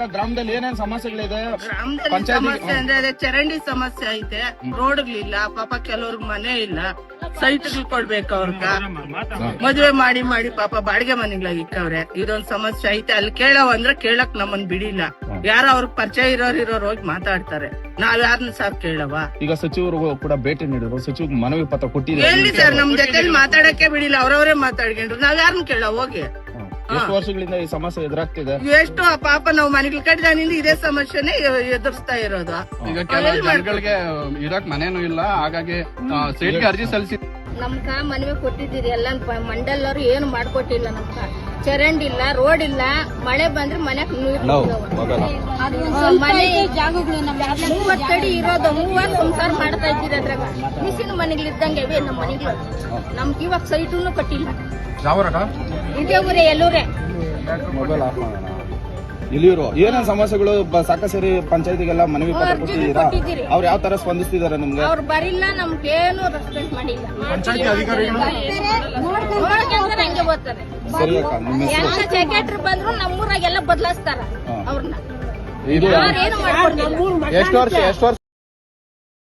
ಗ್ರಾಮದಲ್ಲಿ ಏನೇನ್ ಸಮಸ್ಯೆಗಳಿದೆ? ಗ್ರಾಮದಲ್ಲಿ ಸಮಸ್ಯೆ ಅಂದ್ರೆ ಅದೇ ಚರಂಡಿ ಸಮಸ್ಯೆ ಐತೆ. ರೋಡ್ಗಳಿಲ್ಲ ಪಾಪ ಕೆಲವ್ರಿಗೆ ಮನೆ ಇಲ್ಲ. ಸೈಟ್ ಕೊಡ್ಬೇಕು ಅವ್ರಗ. ಮದ್ವೆ ಮಾಡಿ ಮಾಡಿ ಪಾಪ ಬಾಡಿಗೆ ಮನೆಗಳಾಗಿ ಇಕ್ಕವ್ರೆ. ಇದೊಂದ್ ಸಮಸ್ಯೆ ಐತೆ. ಅಲ್ಲಿ ಕೇಳವ್ ಅಂದ್ರೆ ಕೇಳಕ್ ನಮ್ಮನ್ ಬಿಡಿಲ್ಲ. ಯಾರ ಅವ್ರ ಪರಿಚಯ ಇರೋರ್ ಇರೋರ್ ಹೋಗಿ ಮಾತಾಡ್ತಾರೆ. ನಾವ್ ಯಾರನ್ನ ಸರ್ ಕೇಳವ ಈಗ ಸಚಿವರು ಕೂಡ ಭೇಟಿ ನೀಡಿದ್ರು. ಸಚಿವ ಮನವಿ ಪತ್ರ ಎಲ್ಲಿ ಕೊಟ್ಟಿದ್ದಾರೆ ಸರ್ ನಮ್ ಜೊತೆ ಮಾತಾಡಕ್ಕೆ ಬಿಡಿಲ್ಲ. ಅವ್ರವ್ರೆ ಮಾತಾಡ್ಕೊಂಡ್ರು. ನಾವ್ ಯಾರನ್ನ ಕೇಳ ಹೋಗಿ. ಎಷ್ಟು ವರ್ಷಗಳಿಂದ ಈ ಸಮಸ್ಯೆ ಎದುರಾಗ್ತಿದೆ? ಎಷ್ಟು ಆ ಪಾಪ ನಾವು ಮನೆಗಳು ಕಟ್ಟಿದಾನಿಂದ ಇದೇ ಸಮಸ್ಯೆನೆ ಎದುರಿಸ್ತಾ ಇರೋದು. ಈಗ ಕೆಲವು ಜನಗಳಿಗೆ ಇರಕ್ ಮನೇನು ಇಲ್ಲ ಹಾಗಾಗಿ ಸೇಟ್ಗೆ ಅರ್ಜಿ ಸಲ್ಲಿಸಿ. ನಮ್ಕ ಮನವಿ ಕೊಟ್ಟಿದ್ದೀರಿ ಎಲ್ಲ ಮಂಡಲ್ ಅವ್ರು ಏನು ಮಾಡ್ಕೊಟ್ಟಿಲ್ಲ ನಮ್ಗ. ಚರಂಡಿ ಇಲ್ಲ ರೋಡ್ ಇಲ್ಲ ಮಳೆ ಬಂದ್ರೆ ಮನೆ ನೀರು ಮನೆ ಜಾಗಗಳು ಮೂವತ್ತಡಿ ಇರೋದು ಮೂವತ್ತು ಸಂಸಾರ ಮಾಡ್ತಾ ಇದ್ದೀರಿ ಅದ್ರಾಗ. ಮಿಸಿನ ಮನೆಗಳು ಇದ್ದಂಗೆ ನಮ್ಮ ಮನೆಗಳು. ನಮ್ಗೆ ಇವಾಗ ಸೈಟನ್ನು ಕಟ್ಟಿಲ್ಲ. ಇದೇ ಎಲ್ಲೂರೇ. ಮೊಬೈಲ್ ಆಫ್ ಮಾಡೋಣ. ಇಲ್ಲಿರು ಏನೇನ್ ಸಮಸ್ಯೆಗಳು ಬ- ಸಾಕ ಸರಿ ಪಂಚಾಯತಿಗೆಲ್ಲ ಮನವಿ ಪತ್ರ ಅರ್ಜಿ ಕೊಟ್ಟಿದ್ದೀರಾ? ಅವ್ರು ಯಾವ ತರ ಸ್ಪಂದಿಸ್ತಿದಾರೆ ನಿಮ್ಗೆ? ಅವ್ರು ಬರಿಲ್ಲ ನಮ್ಗೇನು ರೆಸ್ಪೆಕ್ಟ್ ಮಾಡಿಲ್ಲ. ಹಂಗೆ ಬಂದ್ರು ನಮ್ಮೂರಾಗೆಲ್ಲ ಬದಲಾಯಿಸ್ತಾರ ಅವ್ರನ್ನ ಎಷ್ಟು ವರ್ಷ ಎಷ್ಟು ವರ್ಷ?